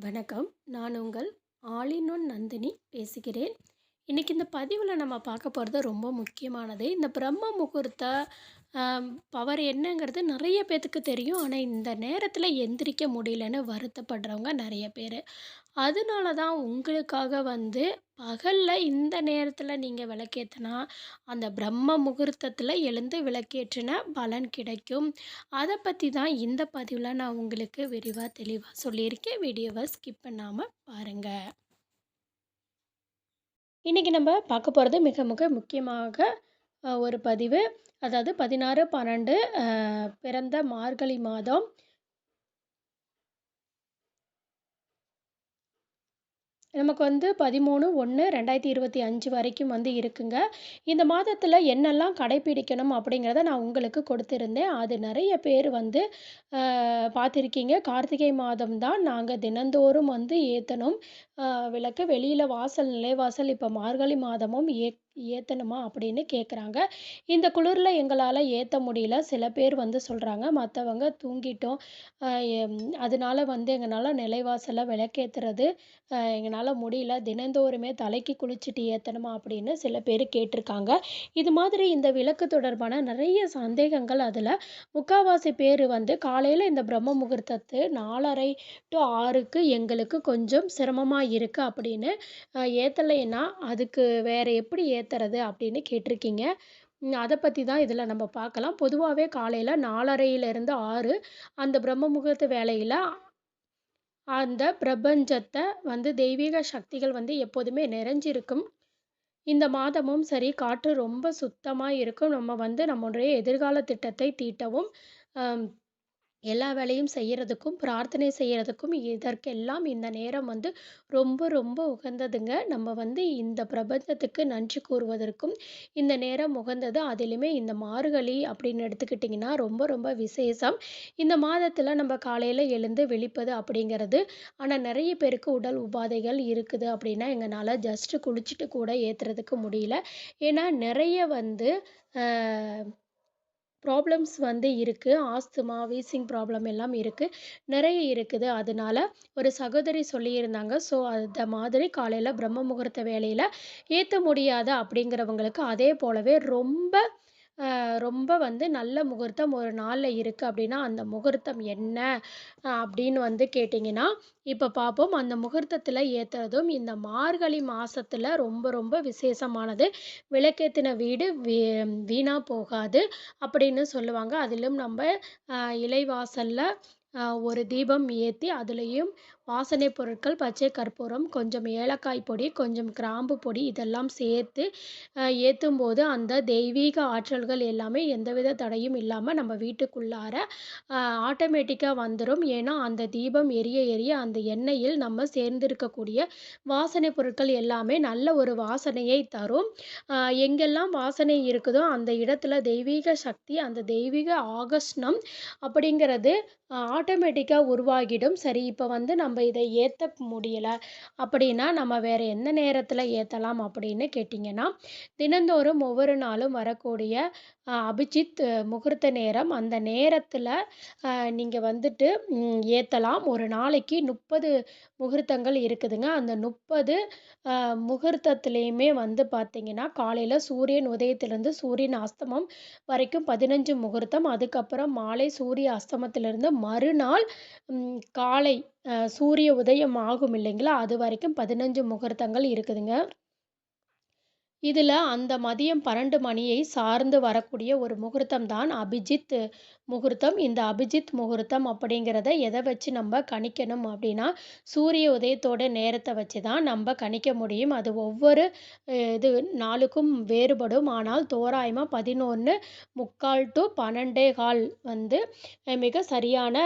வணக்கம். நான் உங்கள் ஆலினொன் ஒன் நந்தினி பேசுகிறேன். இன்றைக்கி இந்த பதிவில் நம்ம பார்க்க போகிறது ரொம்ப முக்கியமானது. இந்த பிரம்ம முகூர்த்த பவர் என்னங்கிறது நிறைய பேர்த்துக்கு தெரியும். ஆனால் இந்த நேரத்தில் எந்திரிக்க முடியலன்னு வருத்தப்படுறவங்க நிறைய பேர். அதனால தான் உங்களுக்காக வந்து பகலில் இந்த நேரத்தில் நீங்கள் விளக்கேற்றினா அந்த பிரம்ம முகூர்த்தத்தில் எழுந்து விளக்கேற்றின பலன் கிடைக்கும். அதை பற்றி தான் இந்த பதிவில் நான் உங்களுக்கு விரிவாக தெளிவாக சொல்லியிருக்கேன். வீடியோவை ஸ்கிப் பண்ணாமல் பாருங்கள் இன்றைக்கி நம்ம பார்க்க போகிறது மிக மிக முக்கியமாக ஒரு பதிவு. அதாவது பதினாறு பன்னெண்டு பிறந்த மார்கழி மாதம். நமக்கு வந்து பதிமூணு ஒன்று ரெண்டாயிரத்தி இருபத்தி அஞ்சு வரைக்கும் வந்து இருக்குங்க. இந்த மாதத்தில் என்னெல்லாம் கடைப்பிடிக்கணும் அப்படிங்கிறத நான் உங்களுக்கு கொடுத்துருந்தேன். அது நிறைய பேர் வந்து பார்த்துருக்கீங்க. கார்த்திகை மாதம் தான் நாங்கள் தினந்தோறும் வந்து ஏற்றணும் விளக்கு வெளியில் வாசல் நிலைவாசல் இப்போ மார்கழி மாதமும் ஏ ஏற்றணுமா அப்படின்னு கேட்குறாங்க இந்த குளிரில் எங்களால் ஏற்ற முடியல. சில பேர் வந்து சொல்கிறாங்க மற்றவங்க தூங்கிட்டோம். அதனால வந்து எங்களால் நிலைவாசலை விளக்கேற்றுறது எங்களால் முடியல. தினந்தோறுமே தலைக்கு குளிச்சுட்டு ஏற்றணுமா அப்படின்னு சில பேர் கேட்டிருக்காங்க. இது மாதிரி இந்த விளக்கு தொடர்பான நிறைய சந்தேகங்கள் அதில். முக்கால்வாசி பேர் வந்து காலையில் இந்த பிரம்ம முகூர்த்தத்து நாலரை டு ஆறுக்கு எங்களுக்கு கொஞ்சம் சிரமமாக இருக்குது அப்படின்னு ஏற்றலைன்னா அதுக்கு வேறு எப்படி ஏற்றுறது அப்படின்னு கேட்டிருக்கீங்க. அதை பற்றி தான் இதில் நம்ம பார்க்கலாம். பொதுவாகவே காலையில் நாலரையிலேருந்து ஆறு அந்த பிரம்ம முகூர்த்த வேலையில் அந்த பிரபஞ்சத்தை வந்து தெய்வீக சக்திகள் வந்து எப்போதுமே நிறைஞ்சிருக்கும். இந்த மாதமும் சரி காற்று ரொம்ப சுத்தமாக இருக்கும். நம்ம வந்து நம்முடைய எதிர்கால திட்டத்தை தீட்டவும் எல்லா வேலையும் செய்யறதுக்கும் பிரார்த்தனை செய்யறதுக்கும் இதற்கெல்லாம் இந்த நேரம் வந்து ரொம்ப ரொம்ப உகந்ததுங்க. நம்ம வந்து இந்த பிரபஞ்சத்துக்கு நன்றி கூறுவதற்கும் இந்த நேரம் உகந்தது. அதிலுமே இந்த மார்கழி அப்படின்னு எடுத்துக்கிட்டிங்கன்னா ரொம்ப ரொம்ப விசேஷம். இந்த மாதத்தில் நம்ம காலையில் எழுந்து விழிப்பது அப்படிங்கிறது. ஆனால் நிறைய பேருக்கு உடல் உபாதைகள் இருக்குது அப்படின்னா எங்களால் ஜஸ்ட்டு குளிச்சுட்டு கூட ஏற்றுறதுக்கு முடியல. ஏன்னா நிறைய வந்து ப்ராப்ளம்ஸ் வந்து இருக்குது ஆஸ்துமா வீசிங் ப்ராப்ளம் எல்லாம் இருக்குது நிறைய இருக்குது. அதனால ஒரு சகோதரி சொல்லியிருந்தாங்க. ஸோ அந்த மாதிரி காலையில் பிரம்ம முகூர்த்த வேலையில் ஏற்ற முடியாத அப்படிங்கிறவங்களுக்கு அதே போலவே ரொம்ப ரொம்ப வந்து நல்ல முகூர்த்தம் ஒரு நாளில் இருக்குது அப்படின்னா அந்த முகூர்த்தம் என்ன? அப்படின்னு வந்து கேட்டிங்கன்னா இப்போ பார்ப்போம் அந்த முகூர்த்தத்தில் ஏற்றுறதும் இந்த மார்கழி மாதத்தில் ரொம்ப ரொம்ப விசேஷமானது. விளக்கேற்றின வீடு வீ வீணாக போகாது அப்படின்னு சொல்லுவாங்க. அதிலும் நம்ம இலைவாசலில் ஒரு தீபம் ஏற்றி அதுலேயும் வாசனை பொருட்கள் பச்சை கற்பூரம் கொஞ்சம் ஏலக்காய் பொடி கொஞ்சம் கிராம்பு பொடி இதெல்லாம் சேர்த்து ஏற்றும் போது அந்த தெய்வீக ஆற்றல்கள் எல்லாமே எந்தவித தடையும் இல்லாமல் நம்ம வீட்டுக்குள்ளார ஆட்டோமேட்டிக்காக வந்துடும் ஏன்னா அந்த தீபம் எரிய எரிய அந்த எண்ணெயில் நம்ம சேர்ந்திருக்கக்கூடிய வாசனை பொருட்கள் எல்லாமே நல்ல ஒரு வாசனையை தரும். எங்கெல்லாம் வாசனை இருக்குதோ அந்த இடத்துல தெய்வீக சக்தி அந்த தெய்வீக ஆகஸ்னம் அப்படிங்கிறது ஆட்டோமேட்டிக்காக உருவாகிடும். சரி இப்போ வந்து நம்ம நம்ம இதை ஏற்ற முடியலை அப்படின்னா நம்ம வேறு எந்த நேரத்தில் ஏற்றலாம் அப்படின்னு கேட்டிங்கன்னா தினந்தோறும் ஒவ்வொரு நாளும் வரக்கூடிய அபிஜித் முகூர்த்த நேரம் அந்த நேரத்தில் நீங்கள் வந்துட்டு ஏற்றலாம் ஒரு நாளைக்கு முப்பது முகூர்த்தங்கள் இருக்குதுங்க. அந்த முப்பது முகூர்த்தத்துலேயுமே வந்து பார்த்திங்கன்னா காலையில் சூரியன் உதயத்திலேருந்து சூரியன் அஸ்தமம் வரைக்கும் பதினஞ்சு முகூர்த்தம். அதுக்கப்புறம் மாலை சூரிய அஸ்தமத்திலிருந்து மறுநாள் காலை சூரிய உதயம் ஆகும் இல்லைங்களா அது வரைக்கும் பதினஞ்சு முகூர்த்தங்கள் இருக்குதுங்க. இதில் அந்த மதியம் பன்னெண்டு மணியை சார்ந்து வரக்கூடிய ஒரு முகூர்த்தம் தான் அபிஜித் முகூர்த்தம். இந்த அபிஜித் முகூர்த்தம் அப்படிங்கிறத எதை வச்சு நம்ம கணிக்கணும் அப்படின்னா சூரிய உதயத்தோட நேரத்தை வச்சு தான் நம்ம கணிக்க முடியும். அது ஒவ்வொரு இது நாளுக்கும் வேறுபடும். ஆனால் தோராயமாக பதினொன்று முக்கால் டு பன்னெண்டே கால் வந்து மிக சரியான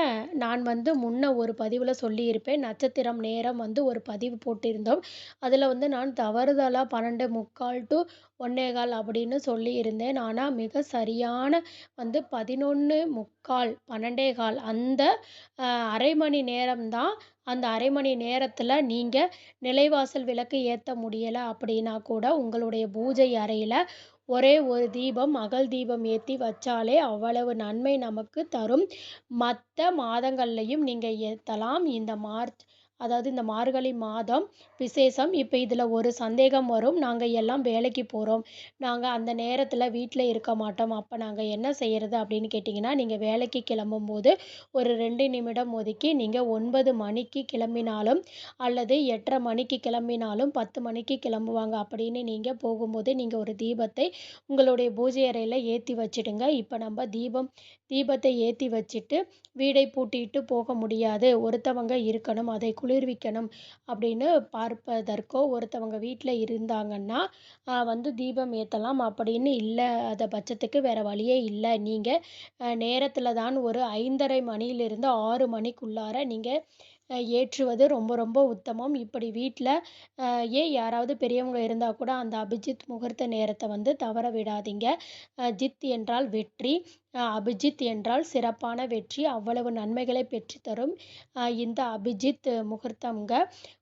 நான் வந்து முன்ன ஒரு பதிவில் சொல்லியிருப்பேன். நட்சத்திரம் நேரம் வந்து ஒரு பதிவு போட்டிருந்தோம். அதில் வந்து நான் தவறுதலாக பன்னெண்டு முக்கால் டு ஒன்னே கால் அப்படின்னு சொல்லியிருந்தேன். ஆனால் மிக சரியான வந்து பதினொன்று முக்கால் பன்னெண்டே கால் அந்த அரை மணி நேரம்தான் அந்த அரை மணி நேரத்தில் நீங்கள் நிலைவாசல் விளக்கு ஏற்ற முடியலை அப்படின்னா கூட உங்களுடைய பூஜை அறையில் ஒரே ஒரு தீபம் அகல் தீபம் ஏற்றி வச்சாலே அவ்வளவு நன்மை நமக்கு தரும். மற்ற மாதங்கள்லையும் நீங்கள் ஏற்றலாம் இந்த மார்ச் அதாவது இந்த மார்கழி மாதம் விசேஷம். இப்போ இதில் ஒரு சந்தேகம் வரும். நாங்கள் எல்லாம் வேலைக்கு போகிறோம் நாங்கள் அந்த நேரத்தில் வீட்டில் இருக்க மாட்டோம். அப்போ நாங்கள் என்ன செய்கிறது அப்படின்னு கேட்டிங்கன்னா நீங்கள் வேலைக்கு கிளம்பும்போது ஒரு ரெண்டு நிமிடம் ஒதுக்கி நீங்கள் ஒன்பது மணிக்கு கிளம்பினாலும் அல்லது எட்டரை மணிக்கு கிளம்பினாலும் பத்து மணிக்கு கிளம்புவாங்க. அப்படின்னு நீங்கள் போகும்போது நீங்கள் ஒரு தீபத்தை உங்களுடைய பூஜை அறையில் ஏற்றி வச்சுடுங்க. இப்போ நம்ம தீபம் தீபத்தை ஏற்றி வச்சுட்டு வீடை பூட்டிட்டு போக முடியாது. ஒருத்தவங்க இருக்கணும். அதை குளிர்விக்கணும் அப்படின்னு பார்ப்பதற்கோ ஒருத்தவங்க வீட்டில் இருந்தாங்கன்னா வந்து தீபம் ஏற்றலாம் அப்படின்னு இல்லாத பட்சத்துக்கு வேறு வழியே இல்லை. நீங்கள் நேரத்தில் தான் ஒரு ஐந்தரை மணியிலிருந்து ஆறு மணிக்குள்ளார நீங்கள் ஏற்றுவது ரொம்ப ரொம்ப உத்தமம். இப்படி வீட்டில் ஏன் யாராவது பெரியவங்க இருந்தால் கூட அந்த அபிஜித் முகூர்த்த நேரத்தை வந்து தவற விடாதீங்க. ஜித் என்றால் வெற்றி. அபிஜித் என்றால் சிறப்பான வெற்றி. அவ்வளவு நன்மைகளை பெற்றுத்தரும் இந்த அபிஜித் முகூர்த்தம்ங்க.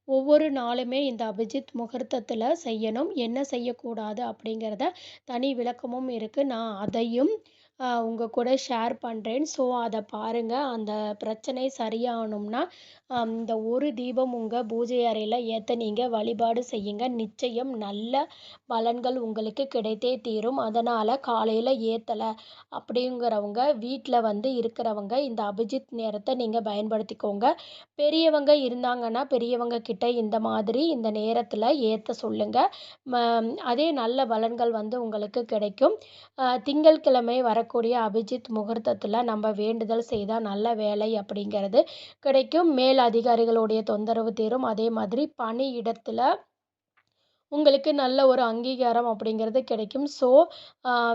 ஒவ்வொரு நாளுமே இந்த அபிஜித் முகூர்த்தத்தில் செய்யணும். என்ன செய்யக்கூடாது அப்படிங்கிறத தனி விளக்கமும் இருக்குது நான் அதையும் உங்கள் கூட ஷேர் பண்ணுறேன் ஸோ அதை பாருங்கள் அந்த பிரச்சனை சரியாகணும்னா இந்த ஒரு தீபம் உங்கள் பூஜை அறையில் ஏற்ற நீங்கள் வழிபாடு செய்யுங்க. நிச்சயம் நல்ல பலன்கள் உங்களுக்கு கிடைத்தே தீரும். அதனால் காலையில் ஏற்றலை அப்படிங்கிறவங்க வீட்டில் வந்து இருக்கிறவங்க இந்த அபிஜித் நேரத்தை நீங்கள் பயன்படுத்திக்கோங்க. பெரியவங்க இருந்தாங்கன்னா பெரியவங்க கிட்ட இந்த மாதிரி இந்த நேரத்தில் ஏற்ற சொல்லுங்கள் அதே நல்ல பலன்கள் வந்து உங்களுக்கு கிடைக்கும். திங்கட்கிழமை வரக்கூடிய அபிஜித் முகூர்த்தத்தில் நம்ம வேண்டுதல் செய்தால் நல்ல வேலை அப்படிங்கிறது கிடைக்கும். மேல் அதிகாரிகளுடைய தொந்தரவு தீரும். அதே மாதிரி பணியிடத்தில் உங்களுக்கு நல்ல ஒரு அங்கீகாரம் அப்படிங்கிறது கிடைக்கும். ஸோ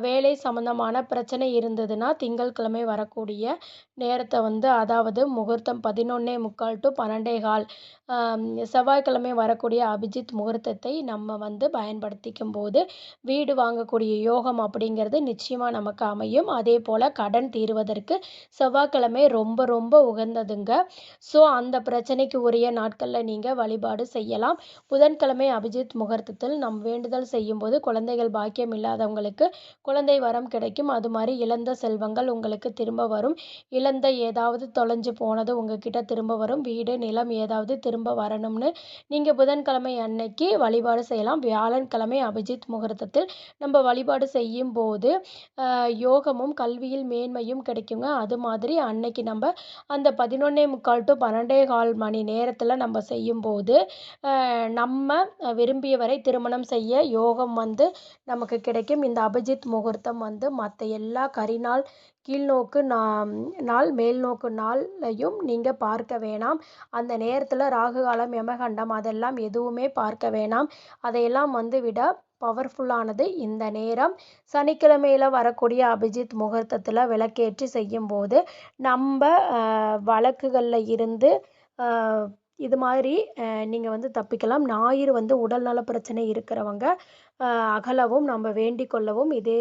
வேலை சம்மந்தமான பிரச்சனை இருந்ததுன்னா திங்கட்கிழமை வரக்கூடிய நேரத்தை வந்து அதாவது முகூர்த்தம் பதினொன்னே முக்கால் டு பன்னெண்டே கால் செவ்வாய்க்கிழமை வரக்கூடிய அபிஜித் முகூர்த்தத்தை நம்ம வந்து பயன்படுத்திக்கும் போது வீடு வாங்கக்கூடிய யோகம் அப்படிங்கிறது நிச்சயமாக நமக்கு அமையும். அதே போல் கடன் தீர்வதற்கு செவ்வாய்க்கிழமை ரொம்ப ரொம்ப உகந்ததுங்க. ஸோ அந்த பிரச்சனைக்கு உரிய நாட்களில் நீங்கள் வழிபாடு செய்யலாம். புதன்கிழமை அபிஜித் முகூர்த்தத்தில் நம் வேண்டுதல் செய்யும்போது குழந்தைகள் பாக்கியம் இல்லாதவங்களுக்கு குழந்தை வரம் கிடைக்கும். அது மாதிரி இழந்த செல்வங்கள் உங்களுக்கு திரும்ப வரும். இழந்த ஏதாவது தொலைஞ்சு போனது உங்ககிட்ட திரும்ப வரும். வீடு நிலம் ஏதாவது திரும்ப வரணும்னு நீங்கள் புதன்கிழமை அன்னைக்கு வழிபாடு செய்யலாம். வியாழன்கிழமை அபிஜித் முகூர்த்தத்தில் நம்ம வழிபாடு செய்யும் போது யோகமும் கல்வியில் மேன்மையும் கிடைக்குங்க. அது மாதிரி அன்னைக்கு நம்ம அந்த பதினொன்னே முக்கால் டு பன்னெண்டே கால் மணி நேரத்தில் நம்ம செய்யும்போது நம்ம விரும்பியவரை திருமணம் செய்ய யோகம் வந்து நமக்கு கிடைக்கும். இந்த அபிஜித் முகூர்த்தம் வந்து மற்ற எல்லா கரிநாள் கீழ்நோக்கு நாள் மேல்நோக்கு நாளையும் நீங்கள் பார்க்க வேணாம். அந்த நேரத்தில் ராகு காலம் யமகண்டம் அதெல்லாம் எதுவுமே பார்க்க வேணாம். அதையெல்லாம் வந்து விட பவர்ஃபுல்லானது இந்த நேரம். சனிக்கிழமையில் வரக்கூடிய அபிஜித் முகூர்த்தத்தில் விளக்கேற்றி செய்யும்போது நம்ம வழக்குகளில் இருந்து இது மாதிரி நீங்கள் வந்து தப்பிக்கலாம். ஞாயிறு வந்து உடல்நல பிரச்சனை இருக்கிறவங்க அகலவும் நம்ம வேண்டிக் கொள்ளவும் இதே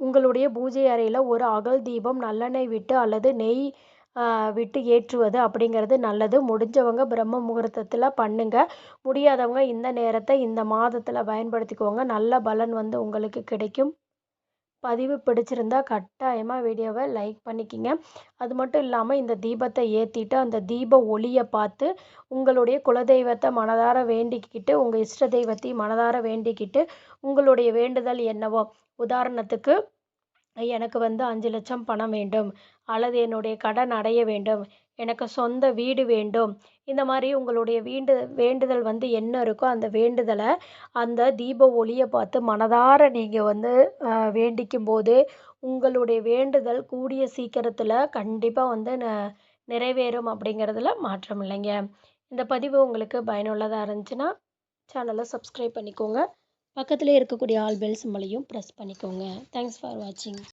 உங்களுடைய பூஜை அறையில் ஒரு அகல் தீபம் நல்லெண்ணெய் விட்டு அல்லது நெய் விட்டு ஏற்றுவது அப்படிங்கிறது நல்லது. முடிஞ்சவங்க பிரம்ம முகூர்த்தத்தில் பண்ணுங்க. முடியாதவங்க இந்த நேரத்தை இந்த மாதத்தில் பயன்படுத்திக்கோங்க. நல்ல பலன் வந்து உங்களுக்கு கிடைக்கும். பதிவு பிடிச்சிருந்தா கட்டாயமாக வீடியோவை லைக் பண்ணிக்கிங்க. அது மட்டும் இல்லாமல் இந்த தீபத்தை ஏற்றிட்டு அந்த தீப ஒளியை பார்த்து உங்களுடைய குலதெய்வத்தை மனதார வேண்டிக்கிட்டு உங்கள் இஷ்ட தெய்வத்தையும் மனதார வேண்டிக்கிட்டு உங்களுடைய வேண்டுதல் என்னவோ. உதாரணத்துக்கு எனக்கு வந்து அஞ்சு லட்சம் பணம் வேண்டும். அல்லது என்னுடைய கடன் அடைய வேண்டும். எனக்கு சொந்த வீடு வேண்டும். இந்த மாதிரி உங்களுடைய வீண்டு வேண்டுதல் வந்து என்ன இருக்கோ அந்த வேண்டுதலை அந்த தீப ஒளியை பார்த்து மனதார நீங்கள் வந்து வேண்டிக்கும் போது உங்களுடைய வேண்டுதல் கூடிய சீக்கிரத்தில் கண்டிப்பாக வந்து ந நிறைவேறும் அப்படிங்கிறதுல மாற்றம் இல்லைங்க. இந்த பதிவு உங்களுக்கு பயனுள்ளதாக இருந்துச்சுன்னா சேனலை சப்ஸ்கிரைப் பண்ணிக்கோங்க. பக்கத்தில் இருக்கக்கூடிய ஆல் பெல் சிம்பளையும் ப்ரெஸ் பண்ணிக்கோங்க. தேங்க்ஸ் ஃபார் வாட்சிங்